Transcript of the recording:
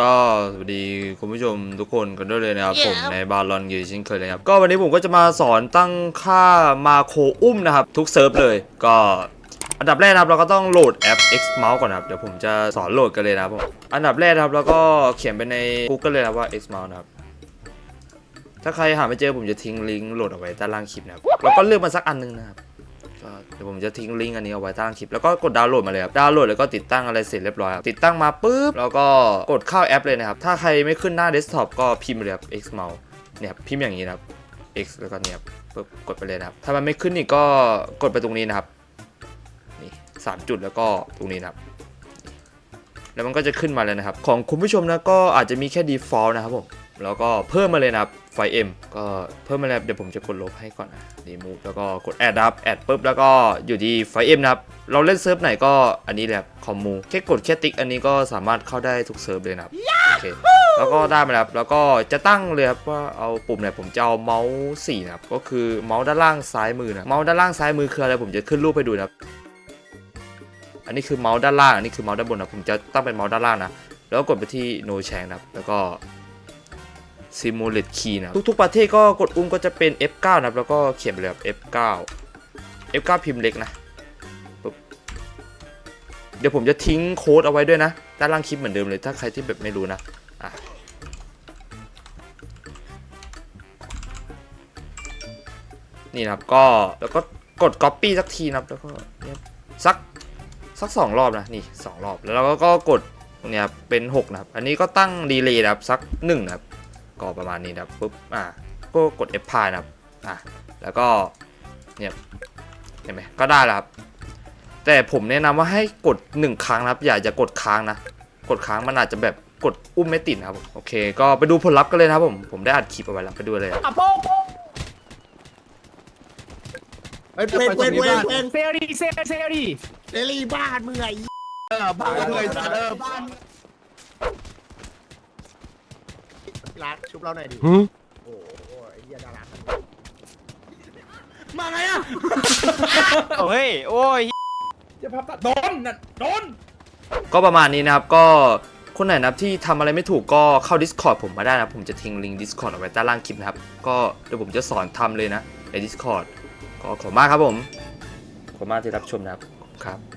ก็สวัสดีคุณผู้ชมทุกคนกันด้วยเลยนะครับ ผมในบาลอนอยู่เช่นเคยเลยครับ ก็วันนี้ผมก็จะมาสอนตั้งค่ามาโครอุ้มนะครับ ทุกเซิร์ฟเลย ก็อันดับแรกนะครับเราก็ต้องโหลดแอป X Mouse ก่อนนะครับ เดี๋ยวผมจะสอนโหลดกันเลยนะครับผมอันดับแรกนะครับแล้วก็เขียนไปใน Google เลยนะครับว่า X Mouse นะครับถ้าใครหาไม่เจอผมจะทิ้งลิงก์โหลดเอาไว้ใต้ล่างคลิปนะครับแล้วก็เลือกมาสักอันหนึงนะครับ ก็เดี๋ยวผมจะทิ้งลิงก์อันนี้เอาไว้ใต้งคลิปแล้วก็กดดาวน์โหลดมาเลยครับดาวน์โหลดแล้วก็ติดตั้งอะไรเสร็จเรียบร้อยครับติดตั้งมาปุ๊บแล้วก็กดเข้าแอปเลยนะครับถ้าใครไม่ขึ้นหน้าเดสก์ท็อปก็พิมพ์เลยครับ X Mouse เนี่ยครับพิมพ์อย่างนี้นะครับ X แล้วก็เนี่ยครับปุ๊บกดไปเลยนะครับถ้ามันไม่ขึ้นนี่ก็กดไปตรงนี้นะครับนี่สามจุดแล้วก็ตรงนี้นะครับแล้วมันก็จะขึ้นมาเลยนะครับ ของคุณผู้ชมนะก็อาจจะมีแค่ default นะครับผม แล้วก็เพิ่มมาเลยนะครับไฟ M ก็เพิ่มมาแล้วเดี๋ยวผมจะกดลบให้ก่อนนะรีมูฟแล้วก็กด add ครับ add ปุ๊บแล้วก็อยู่ที่ไฟ M นะครับเราเล่นเซิร์ฟไหนก็อันนี้แหละคอมมูแค่กดแค่ติ๊กอันนี้ก็สามารถเข้าได้ทุกเซิร์ฟเลยนะครับโอเคแล้วก็ได้มาแล้วแล้วก็จะตั้งเลยครับว่าเอาปุ่มไหนผมจะเอาเมาส์สี่นะครับก็คือเมาส์ด้านล่างซ้ายมือนะเมาส์ด้านล่างซ้ายมือคืออะไรผมจะขึ้นรูปให้ดูนะครับอันนี้คือเมาส์ด้านล่างอันนี้คือเมาส์ด้านบนนะผมจะตั้งเป็นเมาส์ด้านล่างนะแล้วก็กดไปที่ no change นะครับแล้วก็ simulate key นะทุกๆประเทศก็กดอุ้มก็จะเป็น F9 นะครับแล้วก็เขียนไปเลยครับ F9 F9 พิมพ์เล็กนะเดี๋ยวผมจะทิ้งโค้ดเอาไว้ด้วยนะ ด้านล่างคลิปเหมือนเดิมเลย ถ้าใครที่แบบไม่รู้นะอะนี่นะครับก็แล้วก็กด copy สักทีนะครับแล้วก็เนี่ยสักสักสองรอบนะนี่สองรอบแล้วเราก็กดเนี้ยเป็น 6 นะครับ อันนี้ก็ตั้งดีเลย์นะครับสัก1นะครับ ก็ประมาณนี้นะครับปุ๊บอ่าก็กด F พายนะครับอะแล้วก็เนี่ยเห็นไหมก็ได้แล้วครับ แต่ผมแนะนำว่าให้กด 1 ครั้งนะครับ อย่าจะกดค้างนะ กดค้างมันอาจจะแบบกดอุ้มไม่ติดนะครับผมโอเค ก็ไปดูผลลัพธ์กันเลยนะครับผมผมได้อัดคลิปเอาไว้แล้วไปดูเลยครับอะโป๊ะโป๊ะเว้นเว้นเว้นเว้นเว้นเซลดีเซลเซลดีเดลี่บ้านมึงไงเออบ้าเลยสัตว์เออบ้าน ร้านชุบเราหน่อยดิโอ้โหไอ้เหี้ยดารามาไงอะเฮ้ยโอ้ยจะพับตัดโดนน่ะโดน ก็ประมาณนี้นะครับก็คนไหนนะครับที่ทำอะไรไม่ถูกก็เข้า Discord ผมมาได้นะ ผมจะทิ้งลิงก์ Discord เอาไว้ใต้ล่างคลิปนะครับ ก็เดี๋ยวผมจะสอนทำเลยนะใน Discord ก็ขอบคุณมากครับผม ขอบคุณมากที่รับชมนะครับขอบคุณครับ